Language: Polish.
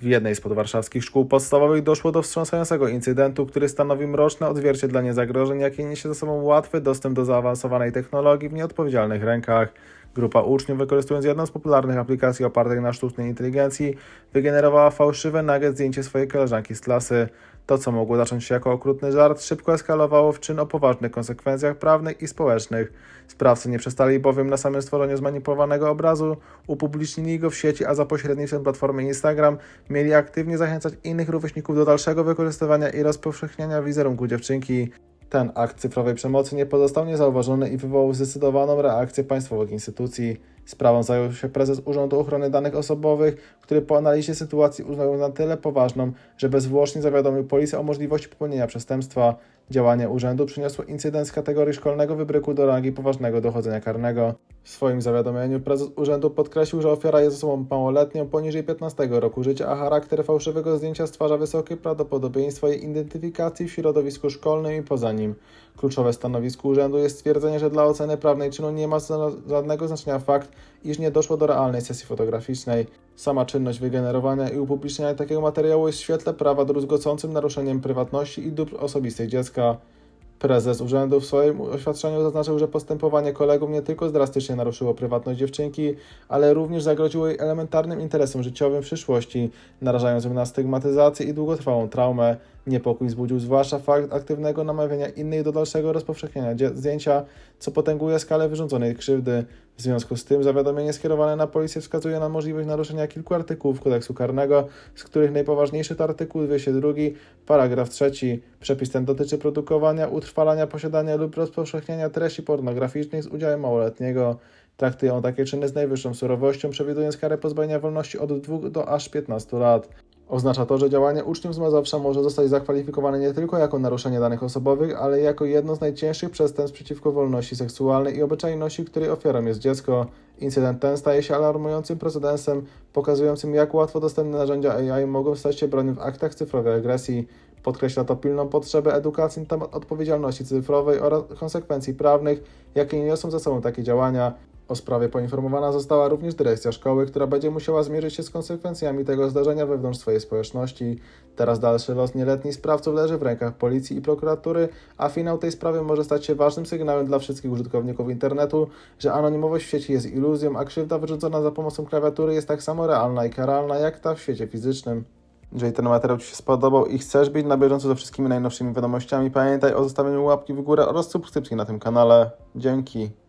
W jednej z podwarszawskich szkół podstawowych doszło do wstrząsającego incydentu, który stanowi mroczne odzwierciedlenie zagrożeń, jakie niesie ze sobą łatwy dostęp do zaawansowanej technologii w nieodpowiedzialnych rękach. Grupa uczniów, wykorzystując jedną z popularnych aplikacji opartych na sztucznej inteligencji, wygenerowała fałszywe nagie zdjęcie swojej koleżanki z klasy. To, co mogło zacząć się jako okrutny żart, szybko eskalowało w czyn o poważnych konsekwencjach prawnych i społecznych. Sprawcy nie przestali bowiem na samym stworzeniu zmanipulowanego obrazu, upublicznili go w sieci, a za pośrednictwem platformy Instagram mieli aktywnie zachęcać innych rówieśników do dalszego wykorzystywania i rozpowszechniania wizerunku dziewczynki. Ten akt cyfrowej przemocy nie pozostał niezauważony i wywołał zdecydowaną reakcję państwowych instytucji. Sprawą zajął się prezes Urzędu Ochrony Danych Osobowych, który po analizie sytuacji uznał ją na tyle poważną, że bezzwłocznie zawiadomił policję o możliwości popełnienia przestępstwa. Działanie urzędu przyniosło incydent z kategorii szkolnego wybryku do rangi poważnego dochodzenia karnego. W swoim zawiadomieniu prezes urzędu podkreślił, że ofiara jest osobą małoletnią poniżej 15 roku życia, a charakter fałszywego zdjęcia stwarza wysokie prawdopodobieństwo jej identyfikacji w środowisku szkolnym i poza nim. Kluczowe stanowisko urzędu jest stwierdzenie, że dla oceny prawnej czynu nie ma żadnego znaczenia fakt, iż nie doszło do realnej sesji fotograficznej. Sama czynność wygenerowania i upubliczniania takiego materiału jest w świetle prawa druzgocącym naruszeniem prywatności i dóbr osobistych dziecka. Prezes urzędu w swoim oświadczeniu zaznaczył, że postępowanie kolegów nie tylko drastycznie naruszyło prywatność dziewczynki, ale również zagroziło jej elementarnym interesom życiowym w przyszłości, narażając ją na stygmatyzację i długotrwałą traumę. Niepokój wzbudził zwłaszcza fakt aktywnego namawiania innych do dalszego rozpowszechniania zdjęcia, co potęguje skalę wyrządzonej krzywdy. W związku z tym zawiadomienie skierowane na policję wskazuje na możliwość naruszenia kilku artykułów kodeksu karnego, z których najpoważniejszy to artykuł 202, paragraf 3. Przepis ten dotyczy produkowania, utrwalania, posiadania lub rozpowszechniania treści pornograficznych z udziałem małoletniego. Traktują takie czyny z najwyższą surowością, przewidując karę pozbawienia wolności od 2 do aż 15 lat. Oznacza to, że działanie uczniów z Mazowsza może zostać zakwalifikowane nie tylko jako naruszenie danych osobowych, ale jako jedno z najcięższych przestępstw przeciwko wolności seksualnej i obyczajności, której ofiarą jest dziecko. Incydent ten staje się alarmującym precedensem, pokazującym jak łatwo dostępne narzędzia AI mogą stać się bronią w aktach cyfrowej agresji. Podkreśla to pilną potrzebę edukacji na temat odpowiedzialności cyfrowej oraz konsekwencji prawnych, jakie niosą ze sobą takie działania. O sprawie poinformowana została również dyrekcja szkoły, która będzie musiała zmierzyć się z konsekwencjami tego zdarzenia wewnątrz swojej społeczności. Teraz dalszy los nieletnich sprawców leży w rękach policji i prokuratury, a finał tej sprawy może stać się ważnym sygnałem dla wszystkich użytkowników internetu, że anonimowość w sieci jest iluzją, a krzywda wyrządzona za pomocą klawiatury jest tak samo realna i karalna jak ta w świecie fizycznym. Jeżeli ten materiał Ci się spodobał i chcesz być na bieżąco ze wszystkimi najnowszymi wiadomościami, pamiętaj o zostawieniu łapki w górę oraz subskrypcji na tym kanale. Dzięki.